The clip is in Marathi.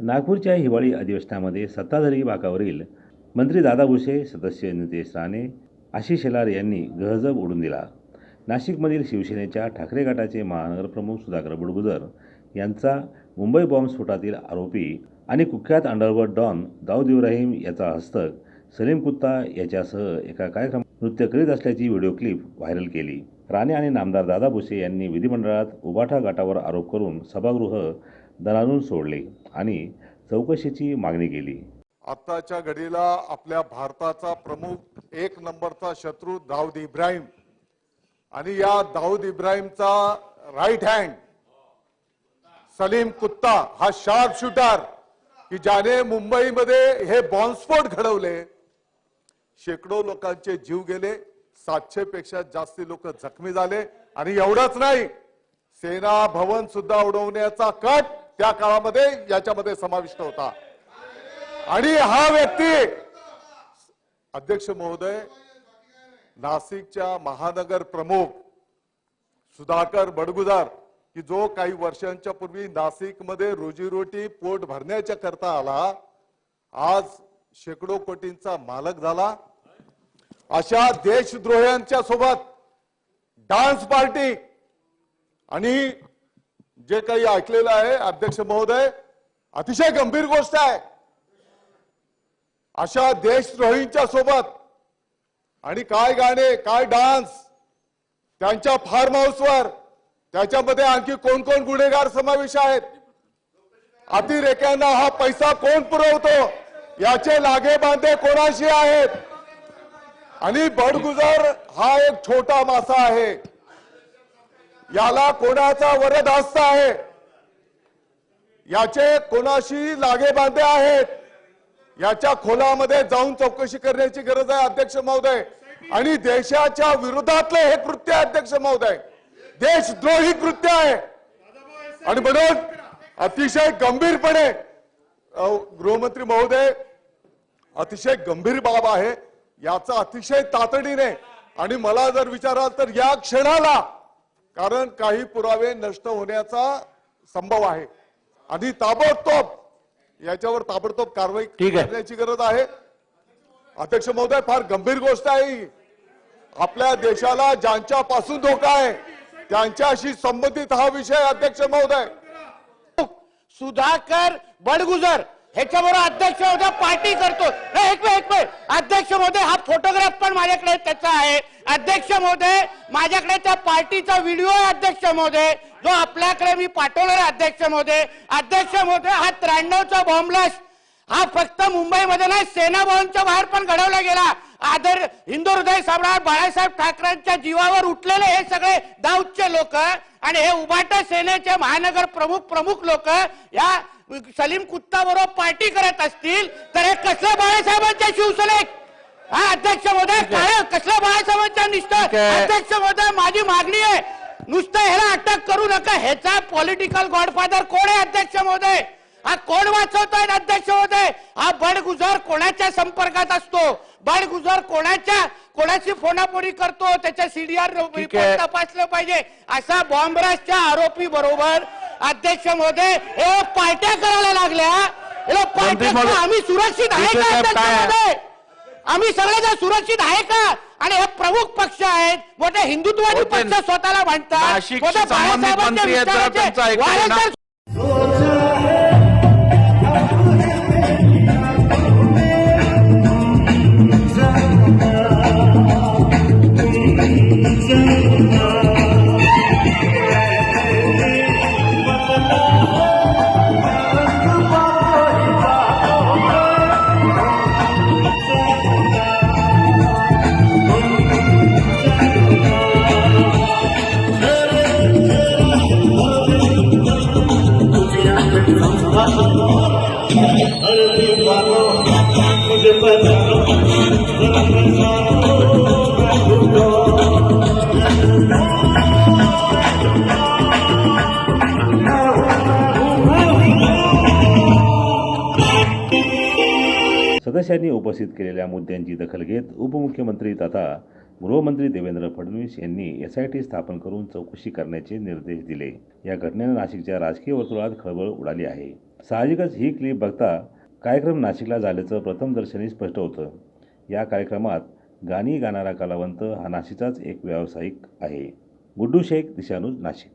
नागपूरच्या हिवाळी अधिवेशनामध्ये सत्ताधारी बाकावरील मंत्री दादा भुसे सदस्य नितेश राणे आशिष शेलार यांनी गहजब उडून दिला. नाशिकमधील शिवसेनेच्या ठाकरे गटाचे महानगरप्रमुख सुधाकर बुडगुजर यांचा मुंबई बॉम्बस्फोटातील आरोपी आणि कुख्यात अंडरवर्ल्ड डॉन दाऊद इब्राहिम याचा हस्तक सलीम कुत्ता याच्यासह एका कार्यक्रम नृत्य करीत असल्याची व्हिडिओ क्लिप व्हायरल केली. राणे आणि नामदार दादा भुसे यांनी विधिमंडळात उबाठा गटावर आरोप करून सभागृह दणाणून सोडले आणि चौकशीची मागणी केली. आत्ताच्या घडीला आपल्या भारताचा प्रमुख एक नंबरचा शत्रू दाऊद इब्राहिम. आणि या दाऊद इब्राहिमचा राईट हँड सलीम कुत्ता हा शार्प शूटर की ज्याने मुंबईमध्ये हे बॉम्बस्फोट घडवले. शेकडो लोकांचे जीव गेले सातशे पेक्षा जास्ती लोक जखमी झाले. आणि एवढंच नाही सेना भवन सुद्धा उडवण्याचा कट त्या काळामध्ये याच्यामध्ये समाविष्ट होता. आणि हा व्यक्ती अध्यक्ष महोदय नाशिकच्या महानगर प्रमुख सुधाकर बडगुजार की जो काही वर्षांच्या पूर्वी नाशिकमध्ये रोजीरोटी पोट भरण्याच्या करता आला आज शेकडो कोटींचा मालक झाला. अशा देशद्रोह्यांच्या सोबत डान्स पार्टी आणि जे काही ऐकलेलं आहे अध्यक्ष महोदय अतिशय गंभीर गोष्ट आहे. अशा देशद्रोहींच्या सोबत आणि काय गाणे काय डान्स त्यांच्या फार्म हाऊसवर त्याच्यामध्ये आणखी कोण कोण गुन्हेगार समावेश आहेत? अतिरेक्यांना हा पैसा कोण पुरवतो? याचे लागे बांधे कोणाशी आहेत? आणि बडगुजर हा एक छोटा मासा आहे. याला कोणाचा वरदास्त आहे? याचे कोणाशी लागे बांधे आहेत? याच्या खोलामध्ये जाऊन चौकशी करण्याची गरज आहे अध्यक्ष महोदय. आणि देशाच्या विरोधातले हे कृत्य आहे अध्यक्ष महोदय. देशद्रोही कृत्य आहे. आणि म्हणून अतिशय गंभीरपणे गृहमंत्री महोदय अतिशय गंभीर बाब आहे. याचा अतिशय तातडीने आणि मला जर विचाराल तर या क्षणाला कारण काही पुरावे नष्ट होण्याचा संभव आहे आणि ताबडतोब याच्यावर ताबडतोब कारवाई. करण्याची गरज आहे अध्यक्ष महोदय फार गंभीर गोष्ट आहे ही. आपल्या देशाला ज्यांच्या पासून धोका आहे त्यांच्याशी संबंधित हा विषय अध्यक्ष महोदय सुधाकर बडगुजर ह्याच्याबरोबर अध्यक्ष महोदय पार्टी करतो. नाही, एक वेळ एक वेळ अध्यक्ष महोदय हा फोटोग्राफ पण माझ्याकडे त्याचा आहे. अध्यक्ष महोदय माझ्याकडे त्या पार्टीचा व्हिडिओ आहे अध्यक्ष महोदय. जो आपल्याकडे मी पाठवलेला आहे अध्यक्ष महोदय. अध्यक्ष महोदय हा त्र्याण्णवचा बॉम्बलास्ट हा फक्त मुंबईमध्ये नाही सेना भवनच्या बाहेर पण घडवला गेला. आदर हिंदू हृदय सम्राट बाळासाहेब ठाकरेंच्या जीवावर उठलेले हे सगळे दाऊदचे लोक आणि हे उभाटा सेनेचे महानगर प्रमुख प्रमुख लोक या सलीम कुत्ता बरोबर पार्टी करत असतील तर हे कसलं बाळासाहेबांच्या शिवसेनेत? हा अध्यक्ष महोदय काय कसलं बाळासाहेबांच्या निष्ठा. अध्यक्ष महोदय माझी मागणी आहे. नुसतं ह्याला अटक करू नका. ह्याचा पॉलिटिकल गॉडफादर कोण आहे अध्यक्ष महोदय? हा कोण वाचवतोय अध्यक्ष महोदय? हा बडगुजर कोणाच्या संपर्कात असतो? बडगुजर कोणाच्या कोणाची फोनाफोनी करतो? त्याच्या सीडीआर. तपासलं पाहिजे. असा बॉम्बराजच्या आरोपी बरोबर अध्यक्ष महोदय हे पार्ट्या करायला लागल्या. हे पार्ट्या आम्ही सुरक्षित आहे का अध्यक्ष आम्ही सगळेजण सुरक्षित आहे का? आणि हे प्रमुख पक्ष आहेत. मोठे हिंदुत्ववादी. पक्ष स्वतःला म्हणतात नाशिकशी मोठे संबंधित बाळासाहेबांच्या सदस्यांनी उपस्थित केलेल्या मुद्द्यांची दखल घेत उपमुख्यमंत्री तथा गृहमंत्री देवेंद्र फडणवीस यांनी एस आय टी स्थापन करून चौकशी करण्याचे निर्देश दिले. या घटनेनं नाशिकच्या राजकीय वर्तुळात खळबळ उडाली आहे. साहजिकच ही क्लिप बघता कार्यक्रम नाशिकला झाल्याचं प्रथमदर्शनी स्पष्ट होतं. या कार्यक्रमात गाणी गाणारा कलावंत हा नाशिकचाच एक व्यावसायिक आहे. गुड्डू शेख दिशानूज नाशिक.